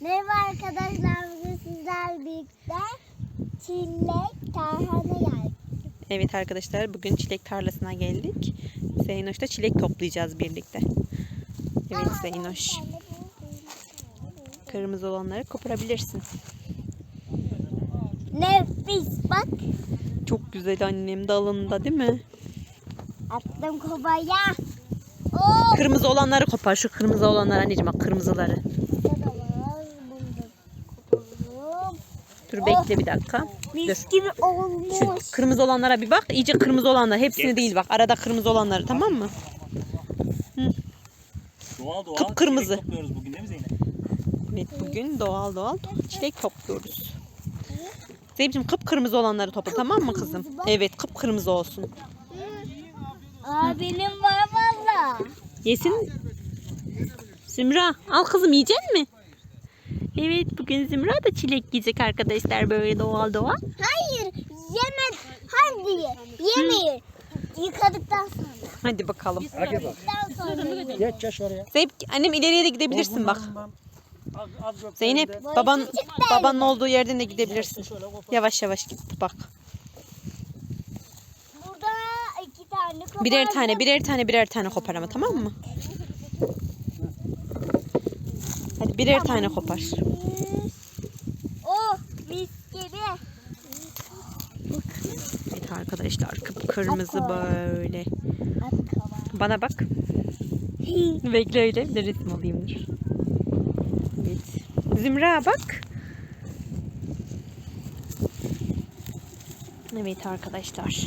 Merhaba arkadaşlar. Bugün sizlerle birlikte çilek tarhana geldik. Evet arkadaşlar bugün çilek tarlasına geldik. Zeynoş'ta çilek toplayacağız birlikte. Evet Zeynoş. Kırmızı olanları koparabilirsin. Nefis bak. Çok güzel annem dalında değil mi? Attım kovaya. Oo. Kırmızı olanları kopar. Şu kırmızı olanlar anneciğim bak kırmızıları. Burada da var. Bunu da koparalım. Dur bekle bir dakika. Dur. Mis gibi olmuş. Şu kırmızı olanlara bir bak. İyice kırmızı olanlar. Hepsini değil bak. Arada kırmızı olanları tamam mı? Doğal doğal Kıpkırmızı. çilek topluyoruz bugün değil mi Zeynep? Evet bugün doğal doğal çilek topluyoruz. Zeynep'ciğim kıpkırmızı olanları topla tamam mı kızım? Evet kıpkırmızı olsun. Aa, benim var valla. Yesin. Zümra al kızım yiyecek mi? Evet bugün Zümra da çilek yiyecek arkadaşlar böyle doğal doğal. Hayır yeme. Hadi ye. Yemeyin. Yıkadıktan sonra. Hadi bakalım. Yıkadıktan sonra. Geç yaş oraya. Zeynep annem ileriye de gidebilirsin bak. Zeynep baban babanın olduğu yerden de gidebilirsin. Yavaş yavaş git bak. Burada iki tane kopardım. Birer tane birer tane birer tane kopar ama tamam mı? Hadi birer tane kopar. Oh mis gibi. Evet arkadaşlar kıpkırmızı böyle. Bana bak. Bekle öyle bir de resim alayım dur. Evet. Zümra bak. Evet arkadaşlar.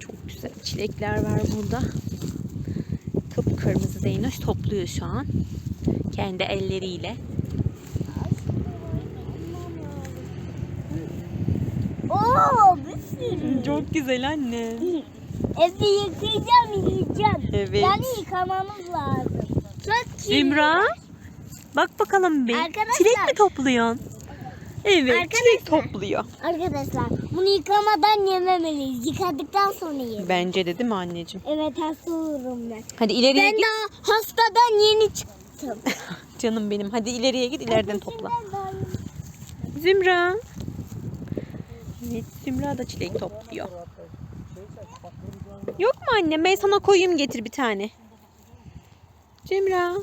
Çok güzel çilekler var burada. Kıpkırmızı Zeynoş topluyor şu an. Kendi elleriyle. Oo bir sürü. Çok güzel anne. Evi yıkayacağım yiyeceğim. Evet. Yani yıkamamız lazım. Çok kirli. Zümra. Bak bakalım bir. Arkadaşlar. Çilek mi topluyorsun? Evet çilek Arkadaşlar. topluyor. Arkadaşlar bunu yıkamadan yememeliyiz. Yıkadıktan sonra yiyelim. Bence de değil mi anneciğim? Evet hasta olurum ben. Hadi ileriye Ben git. daha hastadan yeni çıktım. Canım benim. Hadi ileriye git ileriden topla. Zümra. Evet Zümra da çilek topluyor. Yok mu anne? Ben sana koyayım getir bir tane. Zümra.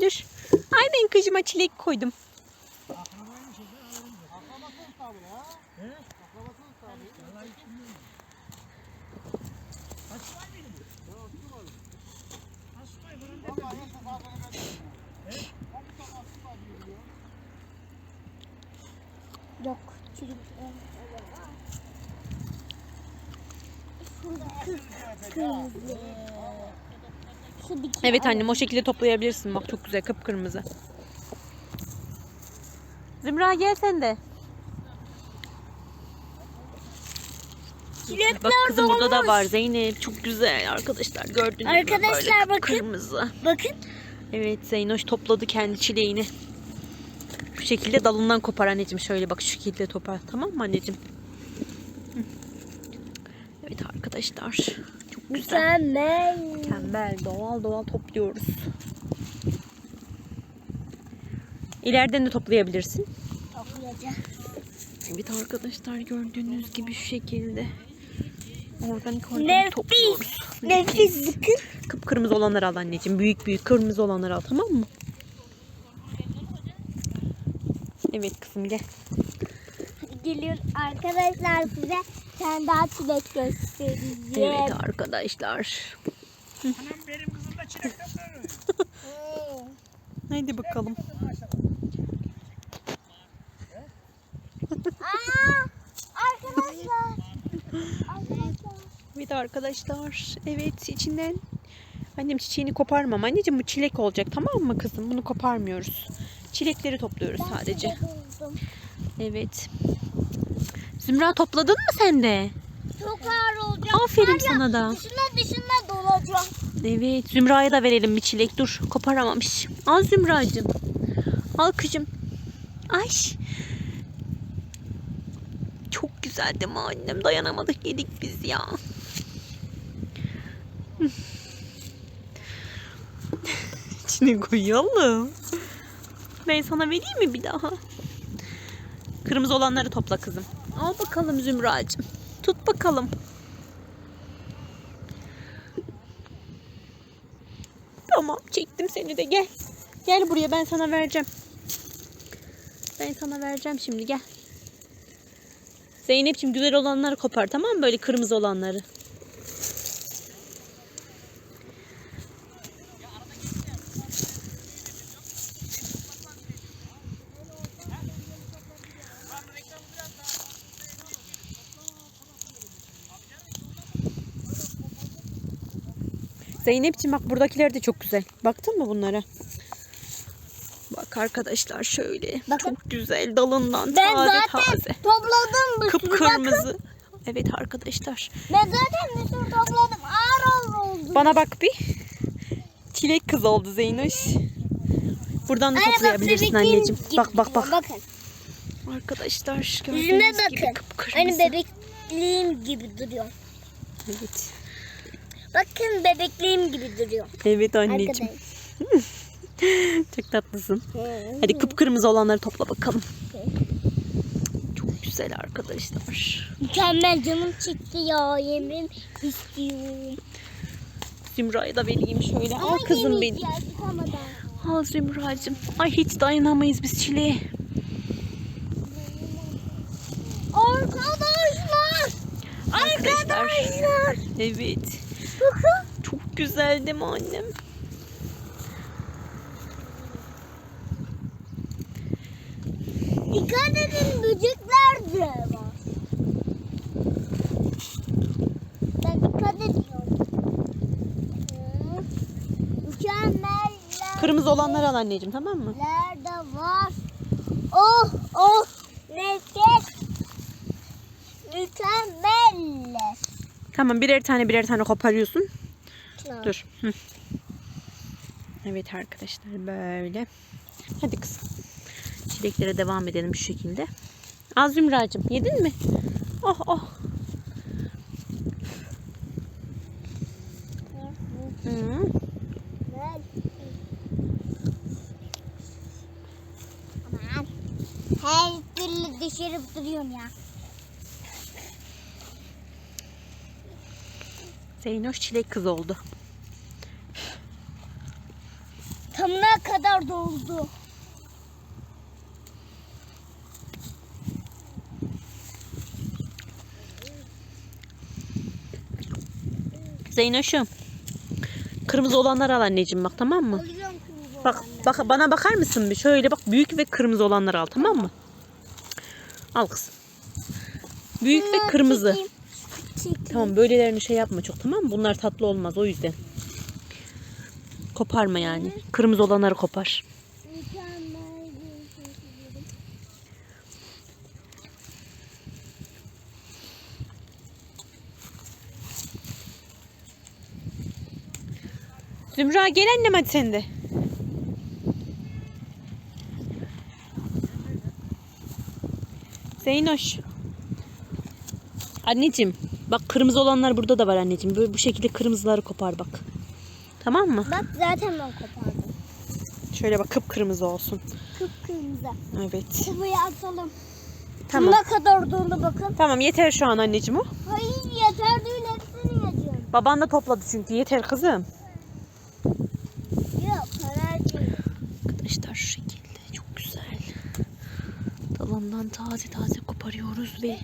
Dur. Ay ben kızıma çilek koydum. Yok. Çürük. Kırmızı. Şu dikey Evet annem o şekilde toplayabilirsin. Bak çok güzel kıpkırmızı. Zümra gel sen de. Çilekler Bak kızım burada da dolmuş. var Zeynep. Çok güzel arkadaşlar. Gördünüz mü? Arkadaşlar Böyle bakın. Kırmızı. Bakın. Evet Zeynoş topladı kendi çileğini. Bu şekilde dalından kopar anneciğim. Şöyle bak şu şekilde topar. Tamam mı anneciğim? Evet arkadaşlar. Mükemmel. Mükemmel. Doğal doğal topluyoruz. İleriden de toplayabilirsin. Toplayacağım. Evet arkadaşlar gördüğünüz gibi şu şekilde. Organik organik Nefis. topluyoruz. Nefis bakın. Kıpkırmızı olanları al anneciğim. Büyük büyük kırmızı olanları al tamam mı? Evet kızım gel. Geliyor arkadaşlar size sen daha çilek göstereceğim. Evet arkadaşlar. Benim kızım da çilek topluyor. Haydi bakalım. Aa, arkadaşlar. arkadaşlar. Evet arkadaşlar. Evet içinden annem çiçeğini koparmam. Anneciğim bu çilek olacak tamam mı kızım? Bunu koparmıyoruz. Çilekleri topluyoruz sadece. Ben buldum. Evet. Zümra topladın mı sen de? Çok ağır olacak. Aferin ya, sana da. Dışına dışına dolacak. Evet Zümra'ya da verelim bir çilek. Dur koparamamış. Al Zümra'cığım. Al kızım. Ay. Çok güzel değil mi annem? Dayanamadık yedik biz ya. İçine koyalım. Ben sana vereyim mi bir daha? Kırmızı olanları topla kızım. Al bakalım Zümracığım. Tut bakalım. Tamam çektim seni de gel. Gel buraya ben sana vereceğim. Ben sana vereceğim şimdi gel. Zeynep'ciğim güzel olanları kopar tamam mı? Böyle kırmızı olanları. Zeynep'ciğim bak buradakiler de çok güzel. Baktın mı bunlara? Bak arkadaşlar şöyle. Bakın. Çok güzel dalından Ben taze zaten taze. topladım bir sürü. Bakın. Kıpkırmızı. Evet arkadaşlar. Ben zaten bir sürü topladım. Ağır oldu. Bana bak bir. Çilek kız oldu Zeynoş. Buradan da Anne toplayabilirsin anneciğim. Bak bak bak. Bakın. Arkadaşlar Yüzüme gördüğünüz gibi bakın. kıpkırmızı. Hani bebekliğim gibi duruyor. Evet. Bakın bebekliğim gibi duruyor. Evet anneciğim. Çok tatlısın. Hadi kıpkırmızı olanları topla bakalım. Çok güzel arkadaşlar. Mükemmel canım çıktı ya. Yemin istiyorum. Zümra'ya da vereyim şöyle. Al Ama kızım benim. Al Zümra'cığım. Ay hiç dayanamayız biz çileğe. Arkadaşlar. Arkadaşlar. Evet. Çok güzel değil mi annem? Dikkat edin böcekler de var. Ben dikkat ediyorum. Hı. Mükemmeller Kırmızı olanları al anneciğim tamam mı? de var. Oh oh nefes. Mükemmeller. Tamam birer tane birer tane koparıyorsun. Dur. Dur. Hı. Evet arkadaşlar böyle. Hadi kızım. Çileklere devam edelim şu şekilde. Az Zümracığım yedin mi? Oh oh. Hı. Her türlü düşürüp duruyorum ya. Zeynoş çilek kız oldu. Tamına kadar doldu. Zeynoş'um. Kırmızı olanları al anneciğim bak tamam mı? Bak, bak bana bakar mısın bir? Şöyle bak büyük ve kırmızı olanları al tamam mı? Al kızım. Büyük ve kırmızı. Çekeyim. Çekeyim. Tamam böylelerini şey yapma çok tamam mı? Bunlar tatlı olmaz o yüzden. Koparma yani. Kırmızı olanları kopar. Zümra gel annem hadi sen de. Zeynoş. Anneciğim bak kırmızı olanlar burada da var anneciğim. Böyle bu şekilde kırmızıları kopar bak. Tamam mı? Bak zaten ben kopardım. Şöyle bak kıpkırmızı olsun. Kıpkırmızı. Evet. Sıvıyı atalım. Tamam. Ne kadar doldu bakın. Tamam yeter şu an anneciğim o. Hayır yeter değil hepsini yiyeceğim. Baban da topladı çünkü yeter kızım. Yok karar. Arkadaşlar şu şekilde çok güzel. Dalından taze taze koparıyoruz ve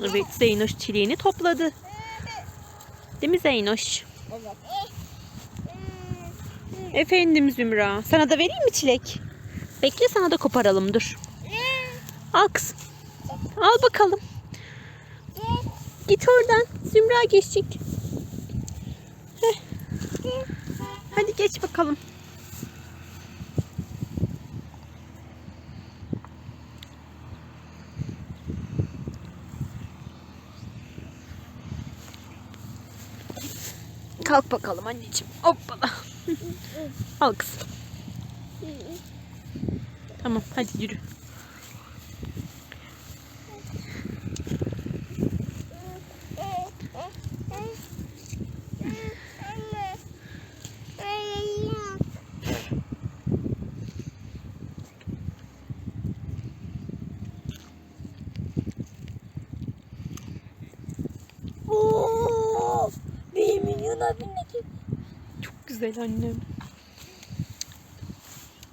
evet Zeynoş çileğini topladı. Değil mi Zeynoş? Evet. Efendim Zümra. Sana da vereyim mi çilek? Bekle sana da koparalım dur. Al kızım. Al bakalım. Git oradan. Zümra geçecek. Heh. Hadi geç bakalım. Kalk bakalım anneciğim. Hoppala. Al kızım. Tamam hadi yürü. Güzel annem.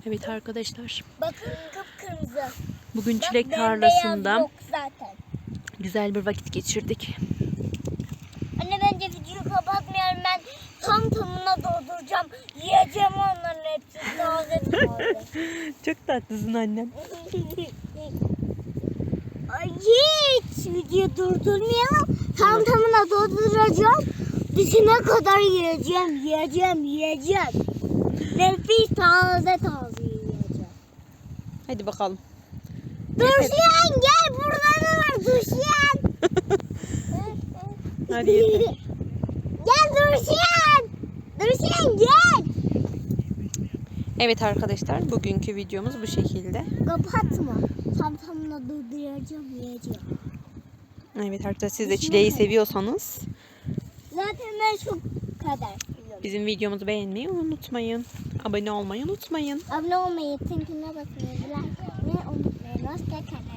Evet arkadaşlar. Bakın kıpkırmızı. Bugün Bak, çilek tarlasında güzel bir vakit geçirdik. Anne bence videoyu kapatmıyorum ben tam tamına dolduracağım. Yiyeceğim onların hepsini taze taze. Çok tatlısın annem. Ay hiç video durdurmayalım. Tam tamına dolduracağım. Dışına kadar yiyeceğim, yiyeceğim, yiyeceğim. Nefis taze taze yiyeceğim. Hadi bakalım. Durşiyen gel burada ne var Durşiyen? Hadi yeter. gel Durşiyen. Durşiyen gel. Evet arkadaşlar bugünkü videomuz bu şekilde. Kapatma. Tam tamına durduracağım, yiyeceğim. Evet arkadaşlar siz de çileği seviyorsanız Zaten ben şu kadar biliyorum. bizim videomuzu beğenmeyi unutmayın. Abone olmayı unutmayın. Abone olmayı, tinkine basmayı, like yapmayı unutmayın. Hoşçakalın.